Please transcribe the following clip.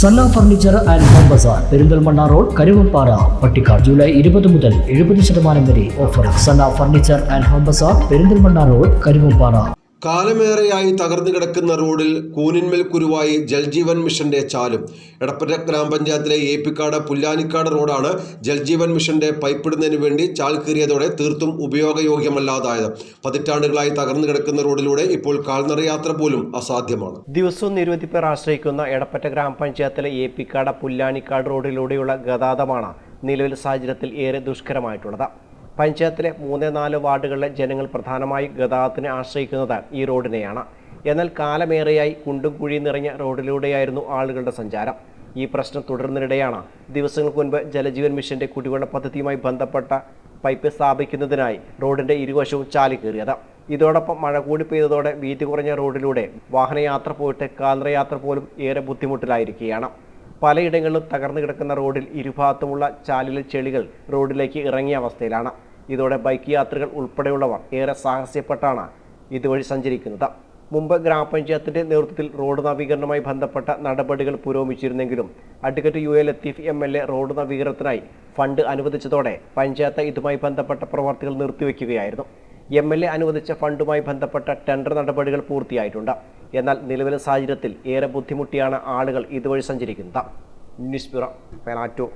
Sanna furniture and home bazaar Perinthalmanna road Karuvappara Pattikkad July ഇരുപത് മുതൽ എഴുപത് ശതമാനം വരെ offer. Sanna furniture and home bazaar Perinthalmanna road Karuvappara കാലമേറെയായി തകർന്നു കിടക്കുന്ന റോഡിൽ കൂനിന്മേൽ കുരുവായി ജൽജീവൻ മിഷന്റെ ചാലും. എടപ്പറ്റ ഗ്രാമപഞ്ചായത്തിലെ ഏപ്പിക്കാട് പുല്ലാനിക്കാട് റോഡാണ് ജൽജീവൻ മിഷന്റെ പൈപ്പിടുന്നതിന് വേണ്ടി ചാൽ കീറിയതോടെ തീർത്തും ഉപയോഗയോഗ്യമല്ലാതായത്. പതിറ്റാണ്ടുകളായി തകർന്നു കിടക്കുന്ന റോഡിലൂടെ ഇപ്പോൾ കാൽനടയാത്ര പോലും അസാധ്യമാണ്. ദിവസവും നിരവധി പേർ ആശ്രയിക്കുന്ന എടപ്പറ്റ ഗ്രാമപഞ്ചായത്തിലെ ഏപ്പിക്കാട് പുല്ലാനിക്കാട് റോഡിലൂടെയുള്ള ഗതാഗതമാണ് നിലവിലെ സാഹചര്യത്തിൽ ഏറെ ദുഷ്കരമായിട്ടുള്ളത്. പഞ്ചായത്തിലെ മൂന്ന് നാല് വാർഡുകളിലെ ജനങ്ങൾ പ്രധാനമായി ഗതാഗതത്തിനെ ആശ്രയിക്കുന്നത് ഈ റോഡിനെയാണ്. എന്നാൽ കാലമേറെയായി കുണ്ടും കുഴിയും നിറഞ്ഞ റോഡിലൂടെയായിരുന്നു ആളുകളുടെ സഞ്ചാരം. ഈ പ്രശ്നം തുടരുന്നതിനിടെയാണ് ദിവസങ്ങൾക്ക് മുൻപ് ജലജീവൻ മിഷന്റെ കുടിവെള്ള പദ്ധതിയുമായി ബന്ധപ്പെട്ട പൈപ്പ് സ്ഥാപിക്കുന്നതിനായി റോഡിന്റെ ഇരുവശവും ചാലിക്കേറിയത് ഇതോടൊപ്പം മഴ കൂടി പെയ്തതോടെ വീതി കുറഞ്ഞ റോഡിലൂടെ വാഹനയാത്ര പോയിട്ട് കാൽനടയാത്ര പോലും ഏറെ ബുദ്ധിമുട്ടിലായിരിക്കുകയാണ്. പലയിടങ്ങളിലും തകർന്നു കിടക്കുന്ന റോഡിൽ ഇരുഭാഗത്തുമുള്ള ചാലിലെ ചെളികൾ റോഡിലേക്ക് ഇറങ്ങിയ അവസ്ഥയിലാണ്. ഇതോടെ ബൈക്ക് യാത്രികൾ ഉൾപ്പെടെയുള്ളവർ ഏറെ സാഹസ്യപ്പെട്ടാണ് ഇതുവഴി സഞ്ചരിക്കുന്നത്. മുമ്പ് ഗ്രാമപഞ്ചായത്തിന്റെ നേതൃത്വത്തിൽ റോഡ് നവീകരണവുമായി ബന്ധപ്പെട്ട നടപടികൾ പുരോഗമിച്ചിരുന്നെങ്കിലും advocate U A Latheef M L A road നവീകരണത്തിനായി fund അനുവദിച്ചതോടെ പഞ്ചായത്ത് ഇതുമായി ബന്ധപ്പെട്ട പ്രവർത്തികൾ നിർത്തിവെക്കുകയായിരുന്നു. എം എൽ എ അനുവദിച്ച ഫണ്ടുമായി ബന്ധപ്പെട്ട ടെൻഡർ നടപടികൾ പൂർത്തിയായിട്ടുണ്ട്. എന്നാൽ നിലവിലെ സാഹചര്യത്തിൽ ഏറെ ബുദ്ധിമുട്ടിയാണ് ആളുകൾ ഇതുവഴി സഞ്ചരിക്കുന്നത്. News bureau പെനാറ്റോ